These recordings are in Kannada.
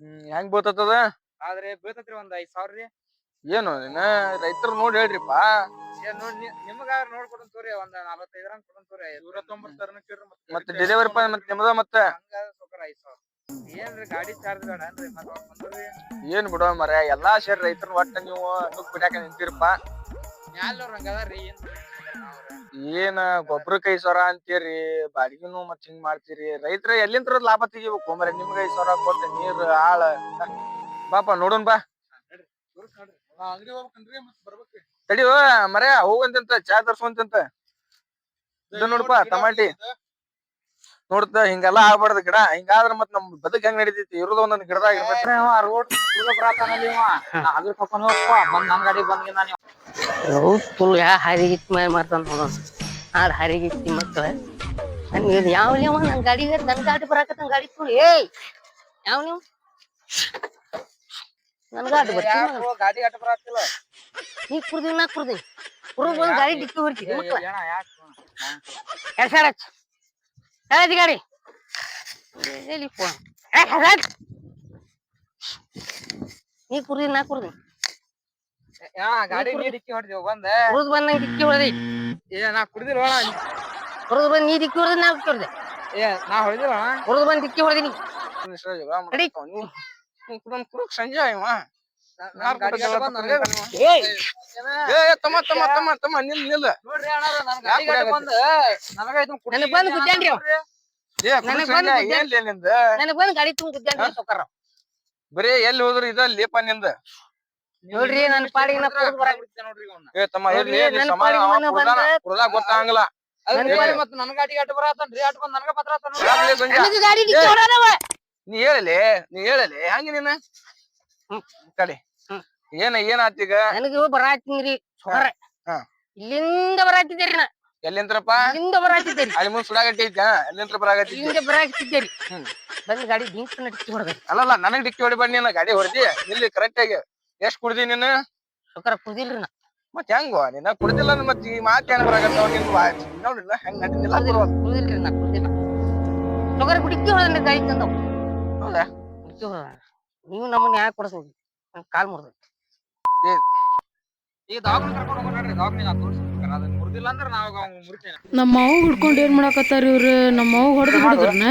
ಹ್ಮ್ ಹೆಂಗ್ ಬೀಳ್ತದ ಆದ್ರೆ ಬೀಳ್ತತ್ರಿ ಒಂದ್ ಐದ್ ಸಾವಿರ ರೀ. ಏನು ನೀನ ರೈತರು ನೋಡಿ ಹೇಳ್ರಿಪ್ಪ. ಏನ್ ನೋಡ್ ನಿಮ್ಗ ನೋಡ್ಕೊಡನ್ ತೋರಿ ಒಂದ್ ನಲವತ್ತೈದರ ಕೊಡನ್ ತೋರಿ ನೂರ ಮತ್ತೆ. ಡೆಲಿವರಿ ಪಾ ಮತ್ತೆ ನಿಮ್ದ ಮತ್ತೆ? ಹಂಗ ಸೊಕರ ಐದ್ ಸಾವಿರ. ಏನ್ರಿ ಗಾಡಿ ಚಾರ್ಜ್ ಬೇಡ ಏನ್ರಿ ಮತ್ತ ಬಂದ್ರಿ ಏನ್ ಬಿಡೋ ಮರ ಎಲ್ಲಾ ಸೇರಿ ರೈತರ ಒಟ್ಟ ನೀವು ನುಗ್ ಬಿಡಾಕ ನಿಂತಿರಪ್ಪ ಮ್ಯಾಲ್ ಅದಾರ್ರಿ ಏನ್ ಅವ್ರ ಏನ ಗೊಬ್ಬರಕ್ಕೆ ಐದ್ ಸಾವಿರ ಅಂತೀರಿ ಬಾಡಿಗೆನು ಮತ್ ಹಿಂಗ್ ಮಾಡ್ತೀರಿ. ರೈತರ ಎಲ್ಲಿಂತ್ರ ಲಾಭ ತೆಗಿಬೇಕು? ಮರ ನಿಮ್ಗೆ ಐದ್ ಸಾವಿರ ಕೊಟ್ಟು ನೀರ್ ಆಳ ಬಾಪ ನೋಡೋಣ ಬಾ. ತಡಿಯೋ ಮರ ಹೋಗಂತಂತ ಚಾ ತರ್ಸುವಂತಂತ ಇದು ನೋಡಪ್ಪ ಟಮಾಟಿ. ನೋಡ್ತ ಹಿಂಗೆಲ್ಲಾ ಆಗ್ಬಾರ್ದು ಗಿಡ. ಹಿಂಗಾದ್ರ ಮತ್ ನಮ್ ಬದುಕ್ ಹೆಂಗ್ ನಡಿತೈತಿ? ಇರೋದ ಒಂದೊಂದ್ ಗಿಡದಾಗ ಇರ್ಬೇಕು. ರೋಡ್ ಅದ್ರ ಕರ್ಕೊಂಡ್ ಹೋಗಪ್ಪ ಬಂದ್ ನನ್ ಗಾಡಿ ಬಂದ್ ನಾನು ಹೌದ್ ಫುಲ್ ಯಾ ಮೇಲೆ ಮಾಡ್ತಾನ ನೋಡ. ಹಾಡ್ ಹರಿಗಿತ್ತಿ ಮತ್ತ ನನ್ಗೆ ಯಾವ ಯಾವ ನನ್ ಗಾಡಿ ನನ್ ಗಾಡಿ ಬರಾಕತ್ತ ಗಾಡಿ ತಗೊಂಡು ಏಯ್! ಯಾವ ನೀವು? ನನ್ ಗಾಡಿ ಬರ್ತೀನಿ ಗಾಡಿ ಬರಾತಿಲ್ಲ. ನೀ ಕುಡ್ದಿವಿ ನಾ ಕುಡ್ದಿವಿ ಕುಡ್ದು ಗಾಡಿ ಡಿಕ್ಕಿ ಹೊಡ್ತೀನಿ ಹೇಳದಿ ಗಾಡಿ ಎಲ್ಲಿ ಫೋನ್? ನೀ ಕುಡ್ದಿ ನಾ ಕುಡ್ದಿ ಯಾ ಗಾಡಿ ನೀ ಡಿಕ್ಕಿ ಹೊಡ್ದೇವ್ ಬಂದ ಕುಡ್ದು ಬಂದ್. ನಂಗೆ ಡಿಕ್ಕಿ ಹೊಡೆದಿ. ಏ ನಾ ಕುಡ್ದಿಲ್ಲ ಕುರ್ದು ಬಂದ್ ನೀ ಡಿಕ್ಕಿ ಹೊಡೆದಿ ನಾ ಕುಡ್ದೆ ಹೊಡೆದೆ. ಏ ನಾ ಹೊಡಿದಿಲ್ಲ ಕುರ್ದು ಬಂದ್ ಡಿಕ್ಕಿ ಹೊಡೆದಿನಿ ಸಂಜೆ ಬರೀ ಎಲ್ಲಿ ಹೋದ್ರು? ಇದ ಲೇಪ ನಿಂದ? ನೋಡ್ರಿ ನನ್ ಸಮಾನ ಪಾಡಿಗೆ ಹೊಡೆದವ ನೀ ಹೇಳಲಿ ನೀ ಹೇಳಲಿ. ಹಂಗ ನೀನ? ಹ್ಮ್. ಕಡಿ. ಹ್ಮ್. ಏನ ಏನಾತೀಗ ನನಗೆ ಬರಾತಿನ್ರಿ ಸೊಕರ ಹಾ. ಇಲ್ಲಿಂದ ಬರಾತಿದ್ದೀರಿ ನಾ. ಹಿಂದ ಇಲ್ಲಿಂದ ಬರಾತಿದ್ದೀರಿ. ಅಲ್ಲಿ ಮುಂದ್ ಸುಡಾಗಟ್ಟಿ ಐತ ಎಲ್ಲಿಂದ್ರ ಬರಾಗತ್ತಿ ಇಲ್ಲಿಂದ ಬರಾತಿದ್ದೀರಿ. ಬಂದ್ ಗಾಡಿ ಡಿಂಕ್ ಡಿಕ್ಕಿ ಹೊಡೆದ ಅಲ್ಲಲ್ಲ ನನಗ್ ಡಿಕ್ಕಿ ಹೊಡಿಬೇಡ ನೀನ. ಗಾಡಿ ಹೊಡ್ದಿ. ಇಲ್ಲಿ ಕರೆಕ್ಟ್ ಆಗಿ ಎಷ್ಟ್ ಕುಡ್ದಿ ನೀನು? ಸೊಕರ ಕುದಿಲ್ರಿ ನಾ. ಮತ್ ಹೆಂಗ? ನಿನ್ನ ಕುಡ್ದಿಲ್ಲ ಮತ್ ಈ ಮಾತ್ ಹೆಂಗ್ ಬರಾಗತ್ತ ನಿನ್ ನೋಡಿಲ್ಲ ಹೆಂಗ್ ನಟಿನಿಲ್ಲ ಕುಡ್ದಿಲ್ರಿ ನಾ ಕುಡ್ದಿಲ್ಲ. ಸೊಕರ ಡಿಕ್ಕಿ ಹೊಡೆದ್ರಿ ಗಾಡಿ ತಂದವ್. ಹೌದಾ? ಡಿಕ್ಕಿ ಹೊಡೆದ ನೀವು ನಮ್ಮನ್ನ ಯಾಕೆ ಕೊಡಿಸ್ಬೇಕು ನಂಗೆ ಕಾಲ್ ಮುರಿದ. ಈ ದವಾಖಾನೆ ಕರ್ಕೊಂಡು ಹೋಗೋಣ ನೋಡ್ರಿ ದವಾಖಾನೆ ನಾ ತೋರಿಸ್ಬೇಕಾರ ಅದನ್ನ ಮುರಿದಿಲ್ಲ ಅಂದ್ರ ನಾವ್ ಅವ್ನ್ ಮುರಿತೇನೆ ನಮ್ಮ ಮಾವು ಹಿಡ್ಕೊಂಡು ಏನ್ ಮಾಡಾಕತ್ತಾರ ಇವ್ರು? ನಮ್ಮ ಮಾವು ಹೊಡೆದು ಬಿಡಿದ್ರನ?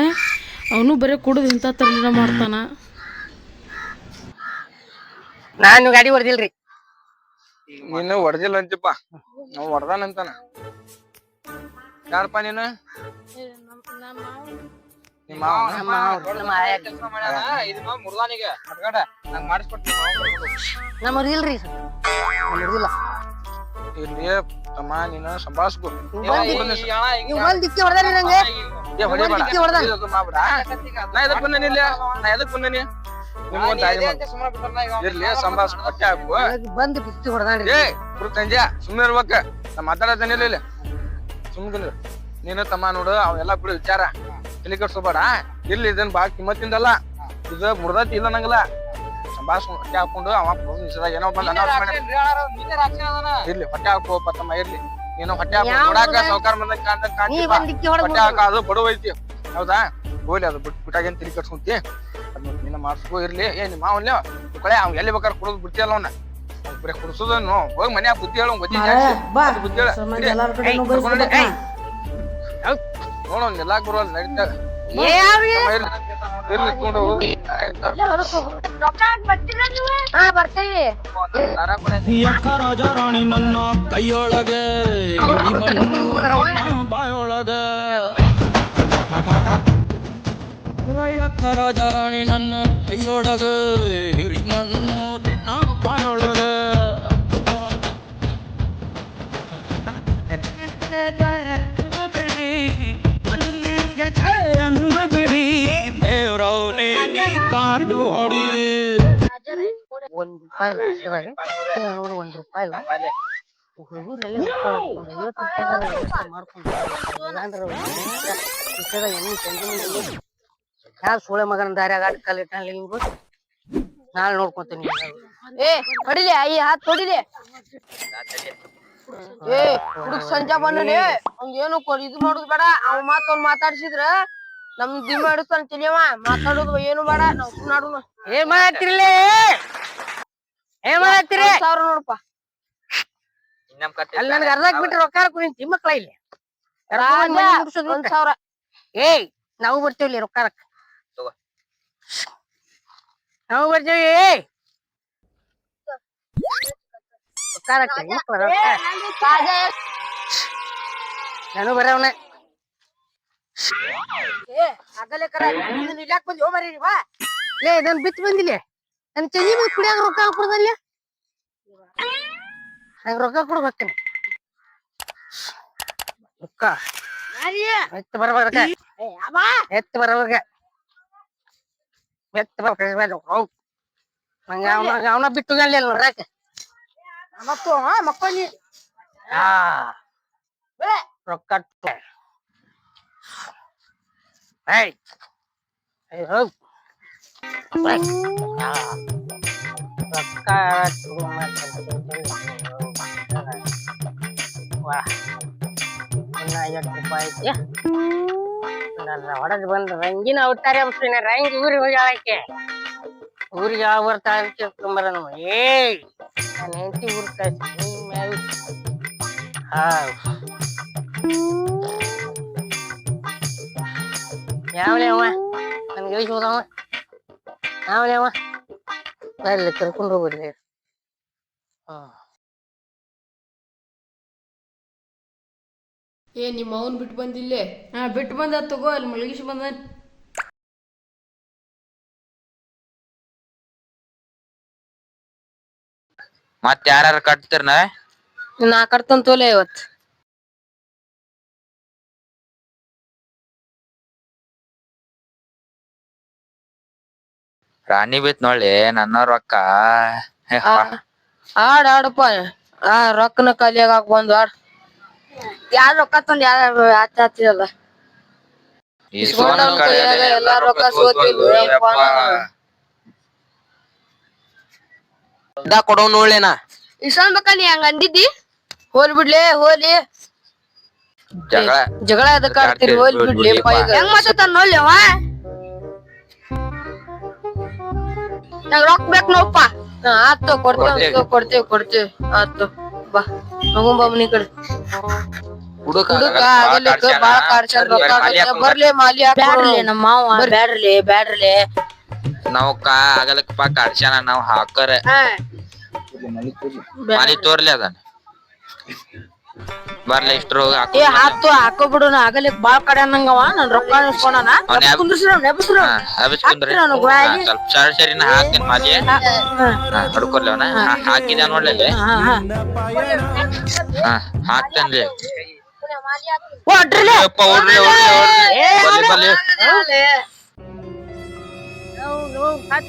ಅವನು ಬರೀ ಕುಡಿದು ಇಂಥ ತರಲಿನ ಮಾಡ್ತಾನ. ನಾನು ಗಾಡಿ ಹೊಡೆದಿಲ್ರಿ. ನೀನು ಹೊಡೆದಿಲ್ಲ ಅಂತಿಪ್ಪ. ನಾವು ಹೊಡ್ದಾನ ಅಂತಾನ ಯಾರಪ್ಪ ನೀನು? ನಿಮ್ಮ ನಮ್ಮ ಮಾವ ಇಲ್ಲಿ ತಮ್ಮ ನೀನು ಸಂಭಾಳಿಸ್ಕೊ. ನೀವು ಬಂದ್ ಡಿಕ್ಕಿ ಹೊಡೆದ್ರಿ ನಂಗೆ? ಏ ಹೊಡಿಬೇಡ ಡಿಕ್ಕಿ ಹೊಡ್ದಾನ. ಇದು ಮಾಡ್ಬೇಡ ನಾ ಎದಕ್ ಬಂದೇನಿ ಇಲ್ಲಿ? ನಾ ಎದಕ್ ಬಂದೇನಿ ನಿಮ್ಗೊಂದ್ ದಾರಿ ಮಾಡು. ಇರ್ಲಿ ಸಂಭಾಳಿಸ್ಕೊ ಹೊಟ್ಟೆ ಹಾಕು. ನನಗ್ ಬಂದ್ ಏ ಸುಮ್ಮನೆ ಇರ್ಬೇಕ. ನಾ ಮಾತಾಡತೇನೆ ಇಲ್ಲಿ ನೀನು ತಮ್ಮ ನೋಡು ಅವೆಲ್ಲ ಬಿಡು ವಿಚಾರ. ತಲೆ ಕಟ್ಸ್ಕೊಬೇಡ ಇರ್ಲಿ ಇದನ್ ಬಾ ಕಿಮ್ಮತ್ತಿಂದಲ್ಲ. ಇದು ಮುರ್ದತಿ ಇಲ್ಲ ನಂಗಲ್ಲ. ಸಂಭಾಷಣೆ ಹೊಟ್ಟೆ ಹಾಕೊಂಡು ಅವ ಏನೋ ಬಂದ್ ಇರ್ಲಿ ಹೊಟ್ಟೆ ಹಾಕೋ ತಮ್ಮ ಇರ್ಲಿ. ನೀನು ಹೊಟ್ಟೆ ಹಾಕೊಂಡು ನೋಡಾಕ ಕಾಣ್ತಿ ಬಂದ್ ಹೊಟ್ಟೆ ಹಾಕ ಅದು ಬಡವ ಐತಿ ಹೌದಾ? ಹೋಗ್ಲಿ ಅದು ಬಿಟ್ ಬಿಟ್ಟಾಗೇನು ತಲೆ ಕಟ್ಸ್ಕೊಂತಿ? ಅದ್ನ ನೀನ ಮಾಡ್ಸ್ಕೊ ಇರ್ಲಿ. ಏ ನಿಮ್ಮ ಅವನ್ಲೇ ಕೊಳೆ ಅವ್ನ್ ಎಲ್ಲಿ ಬೇಕಾದ್ರೆ ಕುಡಿದ್ ಬಿಡ್ತಿಯಲ್ಲ ಅವ್ನ? ಬರೀ ಹೋಗ ಹೋಗಿ ಮನ್ಯಾಗ ಬುದ್ಧಿ ಹೇಳು ಗೊತ್ತಿ ಬಾ. ಬುದ್ಧಿ ಹೇಳ. ಎಲ್ಲಾರ ಕಡೆ ಏಯ್, ಬಯಸ್ಕೊಬೇಕ ನೋಡು ನೆಲಾಕ್ ಬರೋಲ್ಲ ನಡೀತಾ ಏ ಅವ್ರಿಗೆ ಇರ್ಲಿ ಇರ್ಲಿ ತಗೊಂಡು ಹೋಗು ಆಯ್ತಾ ಹಾ ಬರ್ತೀವಿ ಯಕ್ಕ ರಾಜ ರಾಣಿ ನನ್ನ ಕೈಯೊಳಗೆ ಮಣ್ಣು ಬಾಯೊಳಗೆ ಯಕ್ಕ ರಾಜ ರಾಣಿ ನನ್ನ ಕೈಯೊಳಗೆ ಹಿಡಿ ಮಣ್ಣು ನಿನ್ನ ಬಾಯೊಳಗೆ ವ್ಯವಸ್ಥೆ ಮಾಡ್ಕೊಂಡು ಇಲ್ಲಾಂದ್ರೆ ವಿಷಯದಾಗ ಎಣ್ಣೆ ತಂದಿನಿ ಯಾವ ಸೋಳೆ ಮಗನ ದಾರ್ಯಾಗ ಆಟ ಕಾಲ ಇಟ್ಟಾನ ನಿಮ್ಗೆ ನಾಳೆ ನೋಡ್ಕೊತೀನಿ. ಏ ಹೊಡಿಲಿ ಅಯ್ಯ ಹಾತ್ ಹೊಡಿಲಿ ಏ, ಹುಡುಗ ಸಂಜೆ ಬಂದನೆ ಅವ್ನ್ ಏನು ಇದು ಮಾಡುದು ಬೇಡ. ಅವ್ ಮಾತ್ ಅವ್ನ್ ಮಾತಾಡ್ಸಿದ್ರ ನಮ್ ದಿಮ್ಮ ಹಿಡಿತಾನ ತಿಳಿಯವ ಮಾತಾಡೋದು ಏನು ಬೇಡ ನಾವು ಸುಮ್ನಾಡುನು ಏನ್ ಮಾಡತ್ತೀರಿಲೇ ಏನ್ ಮಾಡತ್ತೀರಿ ಸಾವಿರ ನೋಡಪ್ಪ. ಅಲ್ಲಿ ನನ್ಗೆ ಅರ್ಧಕ್ ಬಿಟ್ಟು ರೊಕ್ಕ ಕುಂತ ತಿಮ್ಮಕ್ಳ ಇಲ್ಲಿ. ಒಂದ್. ಸಾವಿರ. ಏಯ್ ನಾವು ಬರ್ತೀವಿ ರೊಕ್ಕ. ನಾವು ಬರ್ತೀವಿ ರೊಕ್ಕ ಮಕ್ಳ ನಾನು ಬರವನ ಏ ಆಗಲೇ ಕರ ನೀನ್ ಇಲ್ಯಾಕ್ ಬಂದಿ ಹೋಮರಿ ಬಾ ಲೇ ನನ್ ಬಿಟ್ಟು ಬಂದಿಲ್ಲ. ನನ್ ಚಂದಿ ಮೇಲೆ ಕುಡಿಯಾಕ ರೊಕ್ಕ ಕೊಡದಲ್ಲ? ನಂಗೆ ರೊಕ್ಕ ಕೊಡ್ಬೇಕೇನೆ ರೊಕ್ಕ. ಎತ್ತು ಬರ್ಬೇಕ ಎತ್ತು ಬರ್ಬೇಕ ಎತ್ತು ಬರ್ಬೇಕು ಹೌದ್ ನಂಗೆ ಅವನ ಅವನ ಬಿಟ್ಟು ಅಲ್ಲಿ ನೋಡ್ರಾಕ ಮಕ್ಕಳು ಮಕ್ಕಳು ಆ ರೊಕ್ಕ ಟ- ಏಯ್ ಏಯ್ ಹೋಗ್ ಏಯ್. ಆ. ರೊಕ್ಕ ವಾ ಇನ್ನ ಐವತ್ತು ರೂಪಾಯಿ ಐತಿ ನನ್ನ ಹೊಡೆದು ಬಂದು ರಂಗಿನ ಅವತಾರ ಅಂತೀನಿ ರಂಗಿ ಊರಿಗೆ ಹೋಗಿ ಆಳಕ್ಕೆ ಊರಿಗೆ ಯಾವ ಬರ್ತಾಳೆ ಅಂತ ಕೇಳ್ಕೊಂಬರ ನಮ್ಮ ಏಯ್ ನನ್ನ ಹೆಂಡತಿ ಊರ್ ಕಳ್ಸಿ ಮ್ಯಾವ್ ಯಾವಲೇ ಅವ ಹೋದವ ಯಾವಲೇ ಅವ ಕರ್ಕೊಂಡು ಹೋಗ್ಬಿಡ್ಲಿ ಹ್ಮ್ ಏ ನಿಮ್ಮ ಅವನ್ ಬಿಟ್ಟು ಬಂದಿಲ್ಲೇ ಹಾ ಬಿಟ್ಟು ಬಂದ ತಗೋ ಅಲ್ಲಿ ಮಲಗಿಸಿ ಬಂದ. ಮತ್ ಯಾರ್ಯಾರ ಕಟ್ತಿರ್ನ? ನಾ ಕಟ್ತನ್ ತೋಲೆ ರಾಣಿ ಬಿತ್ ನೋಡ್ಲಿ ನನ್ನ ರೊಕ್ಕ. ಆಡ ಆಡ್ ಆಡಪ್ಪ. ಆ ರೊಕ್ಕನ ಖಾಲಿಯಾಗ ಹಾಕ್ ಬಂದು ಆಡ್. ಯಾರ್ ರೊಕ್ಕ ತಂದ್ ಯಾರ ಆಚೆ ಈ ಇಸ್ಕೊಂಡ್ ಕೈಯಾಗ ಎಲ್ಲ ಎಲ್ಲಾ ರೊಕ್ಕ. ದಾ ಕೊಡೋ ನೋಡ್ಲೇನ. ಇಸ್ಕೊಂಡ್ಬೇಕ ನೀ ಹಂಗ ಅಂದಿದ್ದಿ? ಹೋಲ್ ಬಿಡ್ಲಿ ಹೋಲಿ. ಜಗಳ. ಜಗಳ ಎದಕ್ ಆಡ್ತೀರಿ? ಹೋಲ್ ಬಿಡ್ಲಿ ಹೆಂಗ್ ಮಾತಾಡ್ತಾನ ನೋಡ್ಲಿ ಅವ? ನಂಗ್ ರೊಕ್ಕ ಬೇಕು ನೋಪ್ಪ ಆತು ಕೊಡ್ತೇವ್ ಕೊಡ್ತೇವ್. ಕೊಡ್ತೇವ್ ಆತು ಬಾ. ಹೋಗುಂ ಬಾ ಮನಿ ಕಡೆ. ಹುಡುಕ ಆಗಲಿಕ್ಕ ಬಾಳ ಕಾಡ್ಸ್ಯಾನ ರೊಕ್ಕ ಆಗತ್ತೆ. ಬರ್ಲಿ ಮಾಲಿ ಬ್ಯಾಡ್ರಿ ನಮ್ಮ ಮಾವ ಬ್ಯಾಡ್ರಿ ಬ್ಯಾಡ್ರಿ. ನಾವ್ ಕಾ ಆಗಲಕ್ ಪಾ ಕಾಡ್ಸ್ಯಾನ ನಾವ್ ಹಾಕರ. ಮನಿ ತೋರ್ಲಿ ಅದನ್ನ ಬರ್ಲಿ ಇಷ್ಟ್ರು ಹಾಕ್ತು ಹಾಕೋ ಏ ಹಾತು ಹಾಕೋ ಬಿಡು ನಾ ಆಗಲಿಕ್ ಬಾಳ ಕಡೆ ಅನ್ನಂಗವ ನನ್ ರೊಕ್ಕ ಕುಂದ್ರಿಸ್ರ ನೆಬಸ್ರ? ಸ್ವಲ್ಪ ಸರಿ ಸರಿನ ಹಾಕ್ತೀನಿ ಮಾಲಿ ಹಾ ಹೊಡ್ಕೊರ್ಲಿ ಅವ್ನ ಹಾ, ಹಾಕಿದ ನೋಡ್ಲಿ. ಹಾ ಹಾಕ್ತೇನ್ಲಿ ಓಡ್ರಿ ಓಡ್ರಿ ಓಡ್ರಿ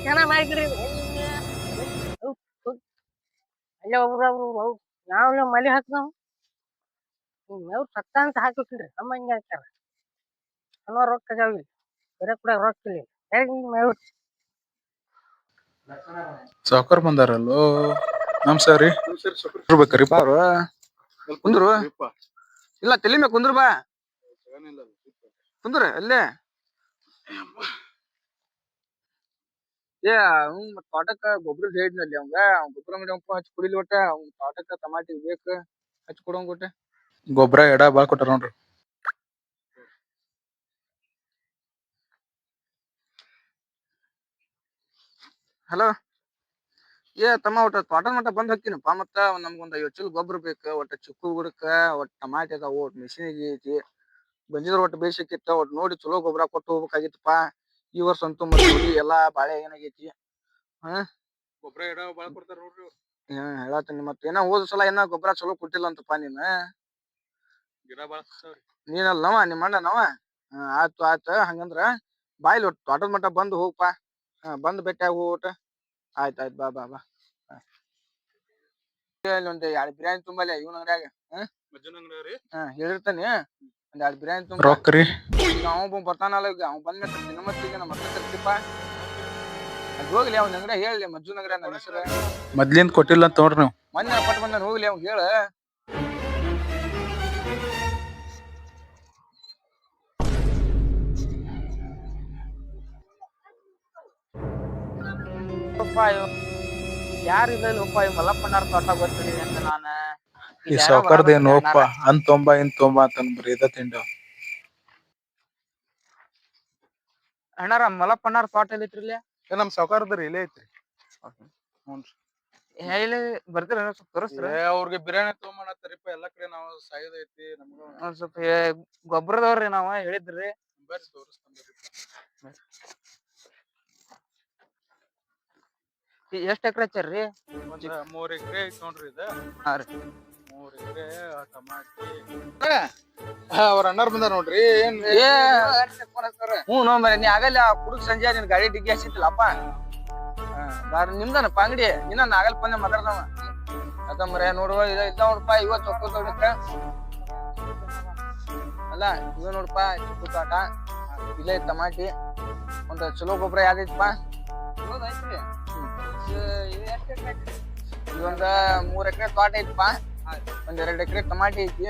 ಚೆನ್ನಾಗ್ ಅಲ್ಲೇ ಒಬ್ರು ಒಬ್ರು ನಾವ್ ಮಲಿ ಹಾಕ್ ನಾವು ಮೇವ್ ಸತ್ತ ಅಂತ ಹಾಕಿಟ್ರಿ ನಮ್ಮ ಹಿಂಗೆ ಹಾಕ್ತಾರ ಅನ್ನೋ ರೊಕ್ಕ ಅದಾವ ಇಲ್ಲಿ. ಬೇರೆ ಕೂಡ ರೊಕ್ಕ ಇಲ್ಲ ಹೇಗೆ ಮೇವ್ರಿ ಸಾವ್ಕಾರ್ ಬಂದಾರಲ್ಲೋ? ನಮ್ ಸಾರಿ ಇರ್ಬೇಕ್ರಿ ಬಾರು? ಕುಂದ್ರು? ಇಲ್ಲ ತಲಿ ಮ್ಯಾಗ ಕುಂದ್ರು ಬಾ. ಕುಂದ್ರ ಅಲ್ಲೇ. ಏ ಅವ್ನ್ ಮತ್ತ್ ತೋಟಕ್ಕ ಗೊಬ್ಬರ ಹೇಳಿದ್ನಲ್ಲಿ ಅವಂಗ. ಅವ್ನ್ ಗೊಬ್ಬರ ಮಾಡಿ ಅವಂಗ ಹಚ್ಚಿ ಕುಡಿಲಿ ಒಟ್ಟ. ಅವ್ನ್ ತೋಟಕ್ಕ ಟಮಾಟಿ ಬೇಕ. ಹಚ್ಚಿ ಕೊಡೋಂಗ್ ಒಟ್ಟ. ಗೊಬ್ರ ಎಡ ಬಾಳ್ ಕೊಟ್ಟಾರ ನೋಡ್ರಿ. ಹಲೋ? ಏ ತಮ್ಮ ಒಟ್ಟ ತೋಟದ ಮಟ್ಟ ಬಂದ್ ಹಾಕಿನಪ್ಪ ಮತ್ತ ನಮ್ಗೊಂದ್ ಐವತ್ ಚೀಲ ಗೊಬ್ಬರ ಬೇಕ ಒಟ್ಟ ಚಿಕ್ಕು ಗಿಡಕ್ಕ ಒಟ್ಟ ಟಮಾಟಿ ಅದಾವ ಒಟ್ಟ ಮೆಣಸಿನಕಾಯಿ ಐತಿ. ಬಂದಿದ್ರ ಒಟ್ಟ ಬೇಸಿಕ್ಕಿತ್ತ ಒಟ್ ನೋಡಿ ಚಲೋ ಗೊಬ್ಬರ ಕೊಟ್ಟು ಹೋಗ್ಬೇಕಾಗಿತ್ತಪ್ಪ. ಈ ವರ್ಷ ಅಂತೂ ಮತ್ತೆ ಎಲ್ಲಾ ಬಾಳೆ ಏನಾಗೈತಿ. ಗೊಬ್ಬರ ಎಡ ಬಾಳ್ ಕೊಡ್ತಾರ ನೋಡ್ರಿ ಹ್ಮ್ ಹೇಳತ್ತೀನಿ ಮತ್ತ. ಏನ ಹೋದ ಸಲ ಏನ ಗೊಬ್ಬರ ಚಲೋ ಕೊಟ್ಟಿಲ್ಲ ಅಂತಪ್ಪ ನೀನ್. ನೀನಲ್ಲವ ನಿಮ್ಮ ಅಣ್ಣನವ ನವ ಆಯ್ತು ಆಯ್ತು ಹಂಗಂದ್ರ ಬಾಯ್ಲಿ ಒಟ್ಟು ತೋಟದ ಮಟ್ಟ ಬಂದು ಹೋಗಪ್ಪ ಹಾ ಬಂದ್ ಭೇಟಿ ಹೋಗ್ಬಿಟ್ಟು ಆಯ್ತು ಆಯ್ತ್ ಬಾ ಬಾ ಬಾ. ಹಾ. ಇಲ್ಲಿ ಒಂದ್ ಎರಡ್ ಬಿರಿಯಾನಿ ತುಂಬಲ್ಲ ಇವನ ಅಂಗಡಿಯಾಗ ಮಜ್ಜನ್ ಅಂಗಡಿ ರೀ? ಹಾ ಹೇಳಿರ್ತಾನೆ. ಒಂದ್ ಎರಡ್ ಬಿರಿಯಾನಿ ತುಂಬ. ರೊಕ್ಕ ರೀ. ಈಗ ಅವ ಬರ್ತಾನಲ್ಲ ಈಗ ಅವ್ ಬಂದ್ ಮೇಲೆ ನಮ್ಮ ಹತ್ರ ತರ್ತಿಪ್ಪ ಅದ್ ಹೋಗ್ಲಿ ಅವ್ನ ಅಂಗಡಿ ಹೇಳಿ ಮಜ್ಜು ನಗರ ನನ್ನ ಹೆಸರು. ಮೊದ್ಲಿಂದ ಕೊಟ್ಟಿಲ್ಲ ಅಂತ ನೋಡ್ರಿ ನೀವು. ಮೊನ್ನೆ ಪಟ್ ಬಂದ ಹೋಗ್ಲಿ ಅವ್ನ್ ಹೇಳ. ಯಾರು ಇಲ್ಲ ಒಪ್ಪ ಇವ್ ಮಲ್ಲಪ್ಪಣ್ಣಾರ್ ತೋಟ ಗೊತ್ತಿಲ್ಲ ಅಂತ ನಾನ. ಈ ಸಾವ್ಕಾರ್ದೇನು ಒಪ್ಪ ಅಂತ ತೊಂಬ ಇಂತ ತೊಂಬ ಅಂತ ಬರೀ ಇದ ತಿಂಡ ಅಣ್ಣಾರ ಮಲ್ಲಪ್ಪಣ್ಣಾರ್ ತೋಟ ಎಲ್ಲಿತ್ರಿಲ್ಲ ನಮ್ ಸಾವ್ಕಾರದ್ರಿ ಇಲ್ಲೇ ಐತ್ರಿ. ಹೇಳಿ ಬರ್ತೀರ ಸ್ವಲ್ಪ ತೋರಿಸ್ತೀರ? ಏ ಅವ್ರಿಗೆ ಬಿರಿಯಾನಿ ತೊಗೊಂಬಣತ್ತರಿಪ್ಪ ಎಲ್ಲಾ ಕಡೆ ನಾವು ಸಾಯೋದೈತಿ ನಮ್ಗ ಒಂದ್ ಸ್ವಲ್ಪ ಏ, ಗೊಬ್ಬರದವ್ರಿ ನಾವ ಹೇಳಿದ್ರಿ. ಬರ್ರಿ ತೋರಿಸ್ತಾನ ಈ ಎಷ್ಟ್ ಎಕರೆ ಹಚ್ಚಾರ್ರಿ ಒಂದ್ ಮೂರ್ ಎಕರೆ ಐತ್ ನೋಡ್ರಿ ಇದ. ಹಾ ರೀ. ಮೂರ್ ಎಕರೆ ಟಮಾಟಿ. ಅವ್ರ ಅಣ್ಣಾರ್ ಬಂದಾರ ನೋಡ್ರಿ. ಏನ್ ಏ. ಹ್ಞೂ ನೋ ಮರೆ ನೀ ಆಗಲ್ಲ ಕುಡುಕ್ ಸಂಜೆ ನಿನ್ ಗಾಡಿ ಡಿಗ್ಗಿ ಹಚ್ಚಿತ್ತಲ್ಲಪ್ಪ. ಬಾರ ನಿಮ್ದನಪ್ಪ ಅಂಗಡಿ? ಇನ್ನ ನಾಗಲ್ ಪಂದೆ ಮಾತಾಡ್ದವ. ಅದ ಮರೆ ನೋಡುವ ಇದ ಇದ್ದ ನೋಡಪ್ಪ ಇವತ್ತು ಚೊಕ್ಕ ತೋಟಕ್ಕ ಅಲ್ಲ ಇವ ನೋಡಪ್ಪ ಚೊಕ್ಕ ತೋಟ ಇಲ್ಲೇ ಟಮಾಟಿ. ಒಂದ್ ಚಲೋ ಗೊಬ್ಬರ ಯಾವ್ದೈತಪ್ಪ ಇದೊಂದ ಮೂರ್ ಎಕರೆ ತೋಟ ಐತಪ್ಪ. ಒಂದ್ ಎರಡ್ ಎಕರೆ ಟಮಾಟಿ ಐತಿ.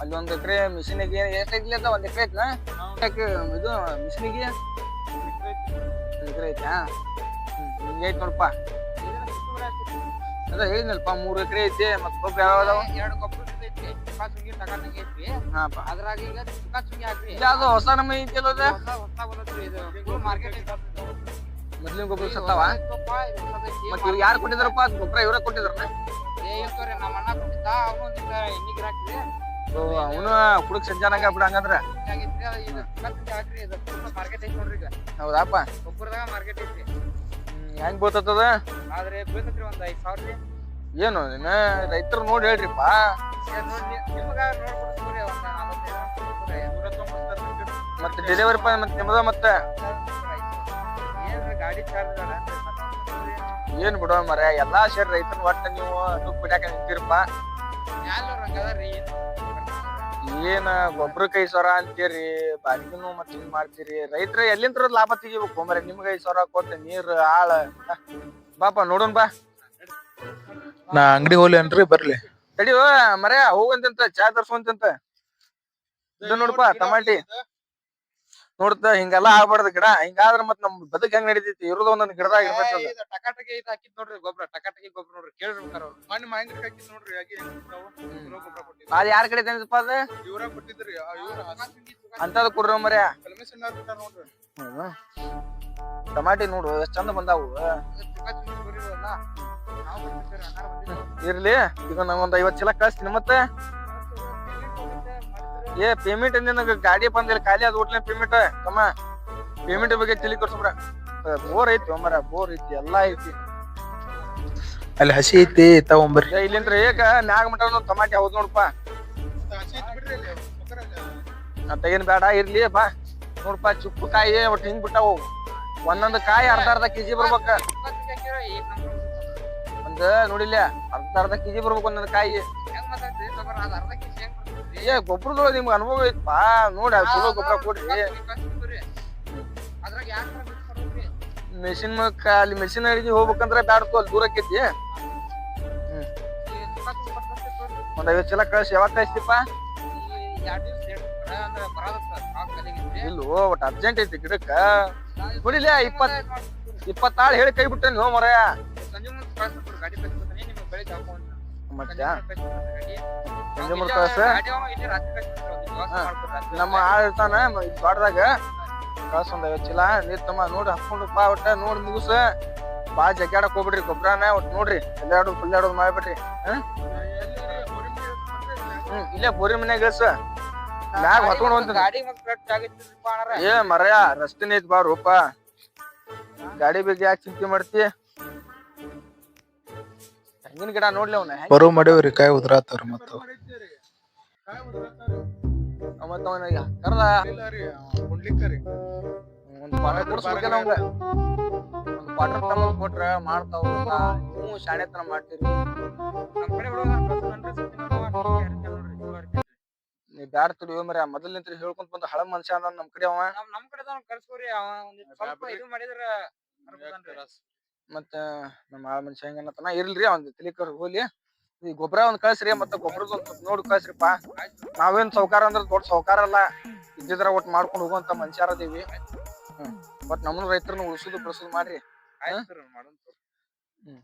ಅಲ್ಲಿ ಒಂದ್ ಎಕರೆ ಮಿಷಿನಿಗೆ ಎಷ್ಟ್ ಐತಿ ಅಂತ ಒಂದ್ ಎಕರೆ ಮಿಷಿನ್ ಇದು ಮಿಷಿನಿಗೆ? ಎಕರೆ ಐತಾ ಹಿಂಗೆ ಐತಿ ನೋಡಪ್ಪ. ಅದ ಹೇಳಿದ್ನಲ್ಪ ಮೂರ್ ಎಕರೆ ಐತಿ ಮತ್ ಗೊಬ್ಬರ ಯಾವ ಅದಾವ? ಎರಡು ಗೊಬ್ಬರ ಐತಿ ಟಕಾಟಂಗಿ ಹಾಪ ಅದ್ರಾಗ ಈಗ ಹಾಕ್ರಿ. ಯಾವ್ದು ಹೊಸ ನಮ್ಮ ಐತಿ ಅಲ್ಲ ಹೊಸ ಹೊಸ ಇದು ಮಾರ್ಕೆಟ್ ಮೊದ್ಲಿನ ಗೊಬ್ಬರ ಸತ್ತಾವ? ಮತ್ತೆ ಇವ್ರು ಯಾರು ಕೊಟ್ಟಿದಾರಪ್ಪ? ಅದ್ ಗೊಬ್ಬರ ಇವ್ರ ಕೊಟ್ಟಿದಾರ ಅವನು ಕುಡುಕ್ ಸಂಜಾನಾಗ ಬಿಡ ಹಂಗಂದ್ರ. ಹೌದಪ್ಪ. ಗೊಬ್ಬರದಾಗ ಮಾರ್ಕೆಟ್ ಐತ್ರಿ. ಹೆಂಗ್ ಬೀಳ್ತದ ಆದ್ರೆ ಬೀಳ್ತೈತ್ರಿ ಒಂದ್ ಐದ್ ಸಾವಿರ ಏನು ನಿನ್ನ ರೈತರು ನೋಡಿ ಹೇಳ್ರಿಪ್ಪ. ಮತ್ತೆ ಡೆಲಿವರಿ ಮತ್ತೆ ನಿಮ್ಮದ ಮತ್ತೆ? ಗಾಡಿ ಚಾರ್ಜ್ ಏನ್ ಬಿಡೋ ಮರ ಎಲ್ಲಾ ಸೇರಿ ರೈತನ ಒಟ್ಟ ನೀವು ದುಃಖ ಬಿಡಾಕ ನಿಂತಿರಪ್ಪ. ಏನ ಗೊಬ್ಬರಕ್ಕೆ ಐದ್ ಸಾವಿರ ಅಂತೀರಿ ಬಾಡಿಗೆನು ಮತ್ತೆ ಹಿಂಗ್ ಮಾಡ್ತೀರಿ. ರೈತರ ಎಲ್ಲಿಂತ್ರ ಲಾಭ ತೆಗಿಬೇಕು ಮರ ನಿಮ್ಗೆ ಐದ್ ಸಾವಿರ ಕೊಟ್ಟು ನೀರ್ ಆಳ ಬಾಪ ನೋಡೋಣ ಬಾ. ನಾ ಅಂಗಡಿ ಹೋಗ್ಲೇನ್ರಿ ಬರ್ಲಿ. ತಡಿಯೋ ಮರ ಹೋಗಂತಂತ ಚಾ ತರ್ಸೋಂತಂತ. ಇದು ನೋಡಪ್ಪ ಟಮಾಟಿ. ನೋಡ್ತ ಹಿಂಗೆಲ್ಲಾ ಆಗ್ಬಾರ್ದು ಗಿಡ. ಹಿಂಗಾದ್ರ ಮತ್ ನಮ್ ಬದುಕ್ ಹೆಂಗ್ ನಡಿತೈತಿ? ಇರೋದ ಒಂದೊಂದು ಗಿಡದಾಗ ಇರ್ಬೇಕು ಅದು. ಟಕಾಟಗಿ ಇದು ಹಾಕಿದ್ ನೋಡ್ರಿ ಗೊಬ್ಬರ ಟಕಾಟಗಿ ಗೊಬ್ಬರ ನೋಡ್ರಿ. ಕೇಳಿರ್ಬೇಕಾರ ಅವ್ರು. ಮಣ್ಣು ಮಾಹಿತಿ ಹಾಕಿದ್ ನೋಡ್ರಿ ಹಾಗೆ ಚಲೋ ಗೊಬ್ಬರ ಕೊಟ್ಟಿದ್ರು. ಅದ್ ಯಾರ್ ಕಡೆ ತಂದಪ್ಪ ಅದ? ಇವ್ರ ಕೊಟ್ಟಿದ್ರಿ. ಇವ್ರ ಅಂತದ್ ಕೊಡ್ರ ಮರ್ಯ. ಕಲ್ಮೇಶನ್ ಕೊಟ್ಟಾರ ನೋಡ್ರಿ. ಟಮಾಟಿ ನೋಡು ಎಷ್ಟ್ ಚಂದ ಬಂದಾವು. ಇರ್ಲಿ ಈಗ ನಂಗೊಂದ್ ಐವತ್ ಚೀಲ ಕಳಿಸ್ತೀನಿ ಮತ್ತೆ. ಏ ಪೇಮೆಂಟ್ ನಿನಗ ಗಾಡಿ ಬಂದಿಲ್ಲ ಖಾಲಿ ಅದು ಪೇಮೆಂಟ್ ತಮ್ಮ ಪೇಮೆಂಟ್ ಬಗ್ಗೆ ತಿಳಿ ಕೊಡ್ಸ್ಬಿಡ ಬೋರ್ ಐತಿ ಒಮ್ಮರ ಬೋರ್ ಐತಿ ಎಲ್ಲಾ ಐತಿ. ಅಲ್ಲಿ ಹಸಿ ಐತಿ ತಗೊಂಬರ್ರಿ ಇಲ್ಲಿಂದ್ರ ಏಕ ನಾಗ ಮಟ ಟಮಾಟಿ ಹೌದ್ ನೋಡಪ್ಪ ತೆಗಿನ ಬೇಡ ಇರ್ಲಿ ಬಾ. ನೋಡಪ್ಪ ಚುಪ್ಪು ಕಾಯಿ ಒಟ್ಟು ಹಿಂಗ್ ಬಿಟ್ಟಾವು. ಒಂದೊಂದು ಕಾಯಿ ಅರ್ಧ ಅರ್ಧ ಕೆಜಿ ಬರ್ಬೇಕ. ಒಂದ್ ನೋಡಿಲ್ಲ ಅರ್ಧ ಅರ್ಧ ಕೆಜಿ ಬರ್ಬೇಕು ಒಂದೊಂದು ಕಾಯಿ. ಏ ಗೊಬ್ಬರದೊಳಗ ನಿಮ್ಗೆ ಅನುಭವ ಐತಪ್ಪ ನೋಡಿ ಅದು ಚಲೋ ಗೊಬ್ಬರ ಕೊಡ್ರಿ. ಮೆಷಿನ್ ಅಲ್ಲಿ ಮೆಷಿನ್ ಅಡಿಗೆ ಹೋಗ್ಬೇಕಂದ್ರ ಬ್ಯಾಡ್ಕೋ ಅಲ್ಲಿ ದೂರ ಆಕೈತಿ. ಒಂದ್ ಐವತ್ ಚೀಲ ಕಳ್ಸಿ, ಯಾವಾಗ ಕಳಿಸ್ತಿಪ್ಪ? ಇಲ್ಲೋ, ಒಟ್ ಅರ್ಜೆಂಟ್ ಐತಿ ಗಿಡಕ್ಕ. ನೋಡಿಲ್ಲ ಇಪ್ಪತ್ ಇಪ್ಪತ್ತಾಳು ಹೇಳಿ ಕೈ ಬಿಟ್ಟೆ ನೀವು ಮರ. ಸಂಜೆ ಮುಂದೆ ಗಾಡಿ ನಿಮ್ಗೆ ಬೆಳಿಗ್ಗೆ ಹಾಕೊಂಡು ಮತ್ತೆ ಸಂಜೆ ಕಳ್ಸ ನಮ್ಮ ಆಳ್ ಇರ್ತಾನ ಬಾಡ್ದಾಗ ಕಳ್ಸ ಒಂದ್ ಐವತ್ ಚೀಲ. ನೀರ್ ತಮ್ಮ ನೋಡಿ ಹಾಕೊಂಡು ಬಾ ಒಟ್ಟ ನೋಡಿ ಮುಗಿಸ. ಬಾ ಜಗ್ಗಾಡಕ್ ಹೋಗ್ಬಿಡ್ರಿ ಗೊಬ್ಬರನ ಒಟ್ ನೋಡ್ರಿ. ಎಲ್ಲಾಡು ಪುಲ್ಲಾಡೋದು ಮಾಡ್ಬಿಡ್ರಿ. ಹ್ಮ್ ಹ್ಮ್ ಇಲ್ಲೇ ಬೋರಿ ಮನ್ಯಾಗ ಇಳ್ಸ. ಮ್ಯಾಗ ಹೊತ್ಕೊಂಡು ಹೋಗ್ತೀನಿ. ಏ ಮರಯ ರಸ್ತೆನೇ ಐತ್ ಬಾ ರೂಪ ಗಾಡಿ ಬಗ್ಗೆ ಯಾಕೆ ಚಿಂತೆ ಮಾಡ್ತಿ? ತೆಂಗಿನ ಗಿಡ ನೋಡ್ಲಿ ಅವ್ನ? ಬರೋ ಮಾಡೇವ್ರಿ ಕಾಯಿ ಉದ್ರಾತಾರ ಮತ್ತ. ಮತ್ತ ಅವನ ಕರ್ದ. ಒಂದ್ ಕ್ವಾರ್ಟರ್ ಕೊಡ್ಸ್ಬೇಕಲ್ಲ ಅವಂಗ. ಒಂದ್ ಕೊಟ್ರ ಮಾಡ್ತಾವ ನೀವು ಶಾಣೆತನ ಮಾಡ್ತೀರಿ. ನೀ ಬ್ಯಾಡ ತಿಳಿ ಮರ್ಯ. ಮೊದಲ್ ನಿಂತ್ರಿ ಹೇಳ್ಕೊಂತ ಬಂದ ಹಳ ಮನುಷ್ಯ ಅದ ನಮ್ ಕಡೆ ಅವ. ನಮ್ ಕಡೆ ಕಳ್ಸ್ಕೊರಿ ಅವ ಸ್ವಲ್ಪ ಇದು ಮಾಡಿದ್ರ ಮತ್ತ ನಮ್ಮ ಆಳ ಮನುಷ್ಯ ಹೆಂಗನ್ನತನ ಇರ್ಲ್ರಿ ಅವ್ನ ತಿಲಿಕರ್ ಹೋಲಿ. ಈ ಗೊಬ್ಬರ ಒಂದ್ ಕಳ್ಸ್ರಿ ಮತ್ತ ಗೊಬ್ಬರದ ಒಂದ್ ಸ್ವಲ್ಪ ನೋಡಿ ಕಳ್ಸ್ರಿಪ್ಪ ನಾವೇನ್ ಸೌಕಾರ ಅಂದ್ರ ದೊಡ್ಡ ಸೌಕಾರ ಅಲ್ಲ. ಇದ್ದಿದ್ರ ಒಟ್ ಮಾಡ್ಕೊಂಡು ಹೋಗುವಂತ ಮನುಷ್ಯರ ಅದೀವಿ. ಹ್ಮ್. ಬಟ್ ನಮ್ಮನ್ನ ರೈತರನ್ನ ಉಳಿಸುದು ಬೆಳೆಸುದು ಮಾಡ್ರಿ. ಹ್ಮ್.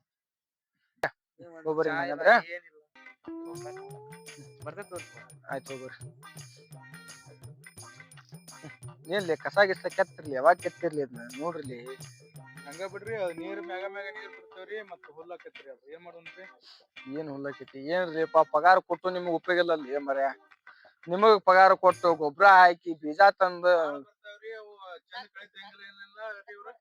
ಹಂಗಂದ್ರೆ? ಬರ್ತೇತ್ ಆಯ್ತು ಹೋಗ್ರಿ ಏನ್ಲಿ ಕಸ ಗಿಸ ಕೆತ್ತಿರ್ಲಿ ಯಾವಾಗ ಕೆತ್ತಿರ್ಲಿ ಅದನ್ನ ನೋಡ್ರಿ. ಹಂಗ ಬಿಡ್ರಿ ಅದ್ ನೀರ್ ಮ್ಯಾಗ ಮ್ಯಾಗ ನೀರ್ ಬಿಡ್ತೇವ್ರಿ ಮತ್ತ್ ಹುಲ್ಲಾಕತ್ರಿ ಅದು. ಏನ್ ಮಾಡೋಣ್ರಿ ಏನ್ ಹುಲ್ಲಕೈತಿ ಏನ್ರಿ ಪಾ ಪಗಾರ ಕೊಟ್ಟು ನಿಮ್ಗ್ ಉಪಯೋಗ ಇಲ್ಲ ಏ ಮರ್ಯ? ನಿಮಗ್ ಪಗಾರ ಕೊಟ್ಟು ಗೊಬ್ಬರ ಹಾಕಿ ಬೀಜ ತಂದು ಅವು ಚಂದ ಏನಿಲ್ಲ ಇವ್ರು.